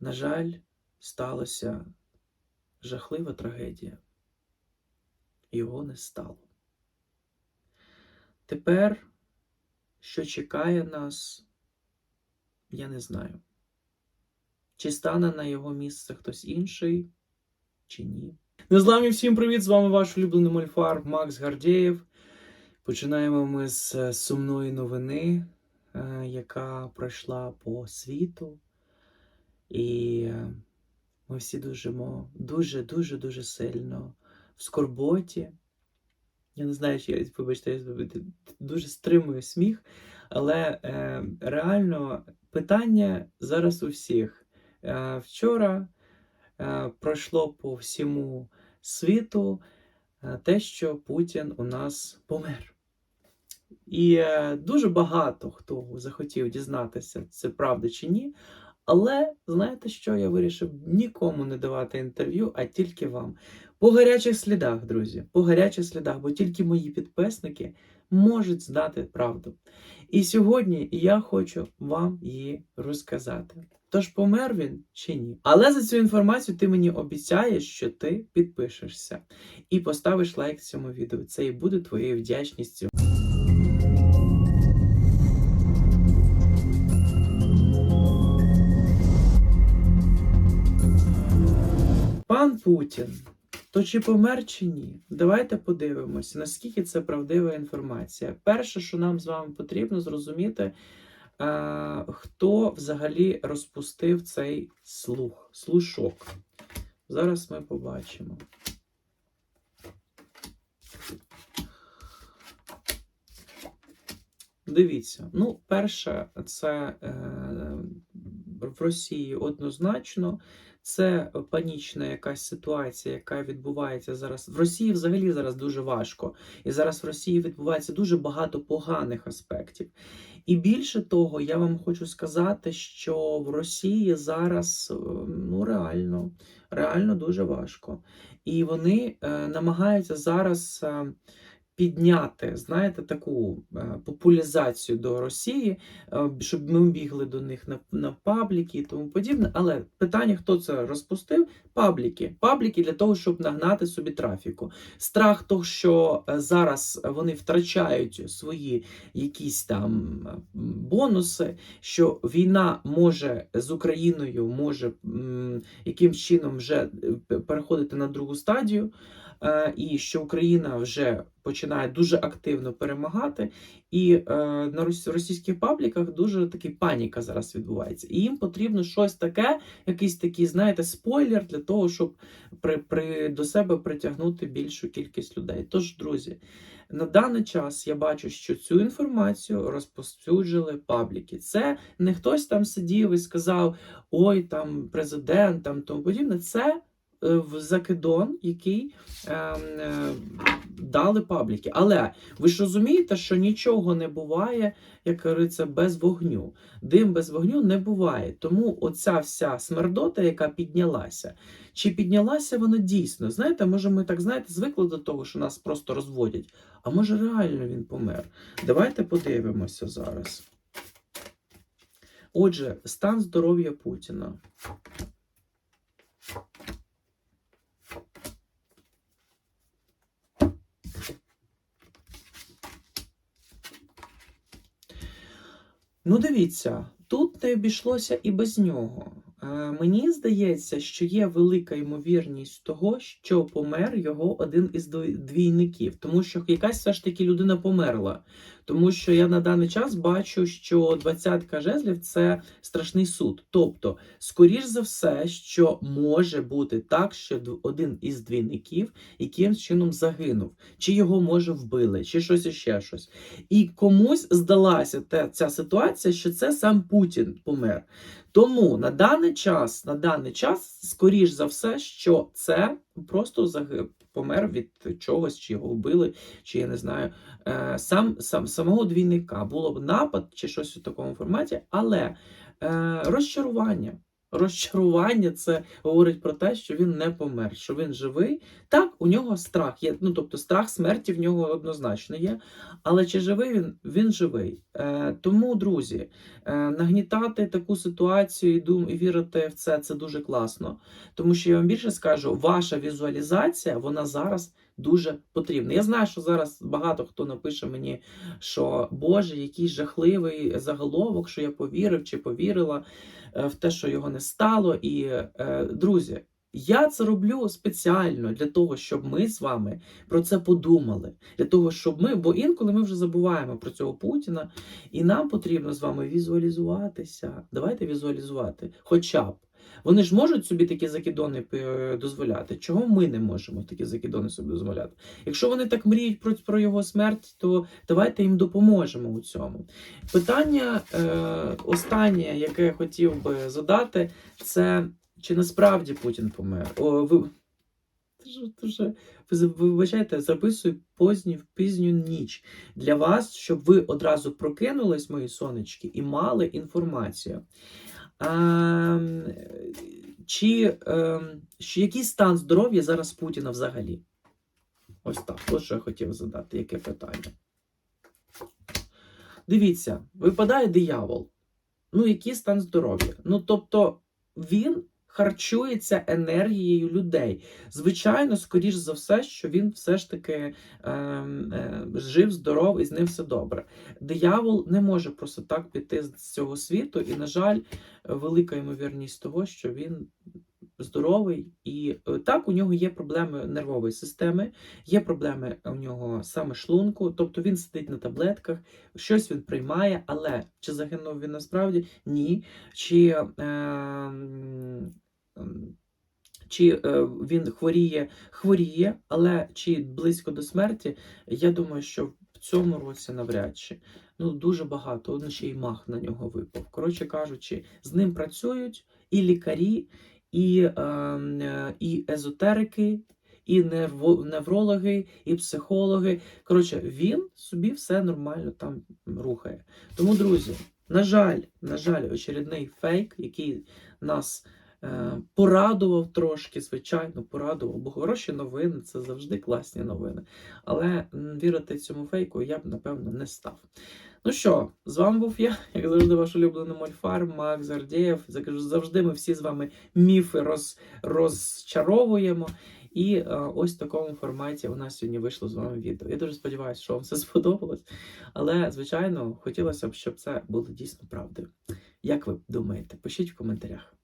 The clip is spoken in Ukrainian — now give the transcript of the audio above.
на жаль, сталася жахлива трагедія. Його не стало. Тепер, що чекає нас, я не знаю. Чи стане на його місце хтось інший, чи ні. Незламні всім привіт! З вами ваш улюблений мольфар Макс Гардєєв. Починаємо ми з е, сумної новини, е, яка пройшла по світу. І ми всі дуже, дуже, дуже, дуже сильно в скорботі. Я не знаю, чи я, вибачте, я дуже стримую сміх, але е, реально питання зараз у всіх. Е, вчора е, пройшло по всьому світу е, те, що Путін у нас помер. І е, дуже багато хто захотів дізнатися, це правда чи ні. Але знаєте що? Я вирішив нікому не давати інтерв'ю, а тільки вам. По гарячих слідах, друзі, по гарячих слідах, бо тільки мої підписники можуть знати правду. І сьогодні я хочу вам її розказати. Тож помер він чи ні? Але за цю інформацію ти мені обіцяєш, що ти підпишешся і поставиш лайк цьому відео. Це і буде твоєю вдячністю. Пан Путін, то чи помер чи ні? Давайте подивимося, наскільки це правдива інформація. Перше, що нам з вами потрібно зрозуміти, а, хто взагалі розпустив цей слух, слушок. Зараз ми побачимо. Дивіться, ну, перше, це е, в Росії однозначно. Це панічна якась ситуація, яка відбувається зараз. В Росії взагалі зараз дуже важко. І зараз в Росії відбувається дуже багато поганих аспектів. І більше того, я вам хочу сказати, що в Росії зараз ну реально, реально дуже важко. І вони е, намагаються зараз. Е, підняти, знаєте, таку е, популяризацію до Росії, е, щоб ми бігли до них на на пабліки і тому подібне. Але питання, хто це розпустив? Пабліки. Пабліки для того, щоб нагнати собі трафіку. Страх того, що е, зараз вони втрачають свої якісь там бонуси, що війна може з Україною може якимсь чином вже переходити на другу стадію. І що Україна вже починає дуже активно перемагати, і е, на російських пабліках дуже таки паніка зараз відбувається. І їм потрібно щось таке, якийсь такий, знаєте, спойлер для того, щоб при, при, до себе притягнути більшу кількість людей. Тож, друзі, на даний час я бачу, що цю інформацію розповсюджили пабліки. Це не хтось там сидів і сказав: ой, там президент, там тому подібне. Це Е, в закидон, який е, е, дали пабліки. Але ви ж розумієте, що нічого не буває, як говориться, без вогню. Дим без вогню не буває. Тому оця вся смердота, яка піднялася, чи піднялася вона дійсно? Знаєте, може, ми так знаєте, звикли до того, що нас просто розводять. А може, реально він помер? Давайте подивимося зараз. Отже, стан здоров'я Путіна. Ну, дивіться, тут не обійшлося і без нього. Е, мені здається, що є велика ймовірність того, що помер його один із двійників, тому що якась все ж таки людина померла. Тому що я на даний час бачу, що двадцятка жезлів це страшний суд. Тобто, скоріш за все, що може бути так, що один із двійників якимсь чином загинув, чи його може вбили, чи щось іще щось. І комусь здалася та, ця ситуація, що це сам Путін помер. Тому на даний час, на даний час, скоріш за все, що це просто загиб помер від чогось, чи його вбили, чи я не знаю, е, сам, сам самого двійника. Було б напад чи щось у такому форматі, але е, розчарування. Розчарування це говорить про те, що він не помер, що він живий. Так, у нього страх є. Ну тобто страх смерті в нього однозначно є. Але чи живий він? Він живий. Е, тому, друзі, е, нагнітати таку ситуацію і дум і вірити в це це дуже класно. Тому що я вам більше скажу, ваша візуалізація вона зараз дуже потрібна. Я знаю, що зараз багато хто напише мені, що Боже, який жахливий заголовок, що я повірив чи повірила е, в те, що його не стало. І, е, друзі, я це роблю спеціально для того, щоб ми з вами про це подумали. Для того, щоб ми, бо інколи ми вже забуваємо про цього Путіна, і нам потрібно з вами візуалізуватися. Давайте візуалізувати. Хоча б. Вони ж можуть собі такі закидони е, дозволяти. Чого ми не можемо такі закидони собі дозволяти? Якщо вони так мріють про, про його смерть, то давайте їм допоможемо у цьому. Питання е, останнє, яке я хотів би задати, це чи насправді Путін помер? О, ви, Дуже, дуже, ви вибачайте, записую позню, пізню ніч для вас, щоб ви одразу прокинулись, мої сонечки, і мали інформацію. А, чи, ем, чи який стан здоров'я зараз Путіна взагалі? Ось так. Ось що я хотів задати, яке питання. Дивіться, випадає диявол. Ну, який стан здоров'я? Ну, тобто, він харчується енергією людей. Звичайно, скоріш за все, що він все ж таки е, е, жив, здоров і з ним все добре. Диявол не може просто так піти з цього світу, і, на жаль, велика ймовірність того, що він здоровий. І е, так, у нього є проблеми нервової системи, є проблеми у нього саме шлунку, тобто він сидить на таблетках, щось він приймає, але чи загинув він насправді? Ні. Чи, е, чи е, він хворіє, хворіє, але чи близько до смерті, я думаю, що в цьому році навряд чи. Ну, дуже багато, он ще й мах на нього випав. Коротше кажучи, з ним працюють і лікарі, і, е, е, і езотерики, і неврологи, і психологи. Коротше, він собі все нормально там рухає. Тому, друзі, на жаль, на жаль, очередний фейк, який нас порадував трошки, звичайно, порадував, бо хороші новини це завжди класні новини. Але вірити цьому фейку я б, напевно, не став. Ну що, з вами був я, як завжди, ваш улюблений мольфар, Макс Зардєєв. Як Завжди ми всі з вами міфи роз, розчаровуємо. І е, ось в такому форматі у нас сьогодні вийшло з вами відео. Я дуже сподіваюся, що вам це сподобалось. Але, звичайно, хотілося б, щоб це було дійсно правдою. Як ви думаєте? Пишіть в коментарях.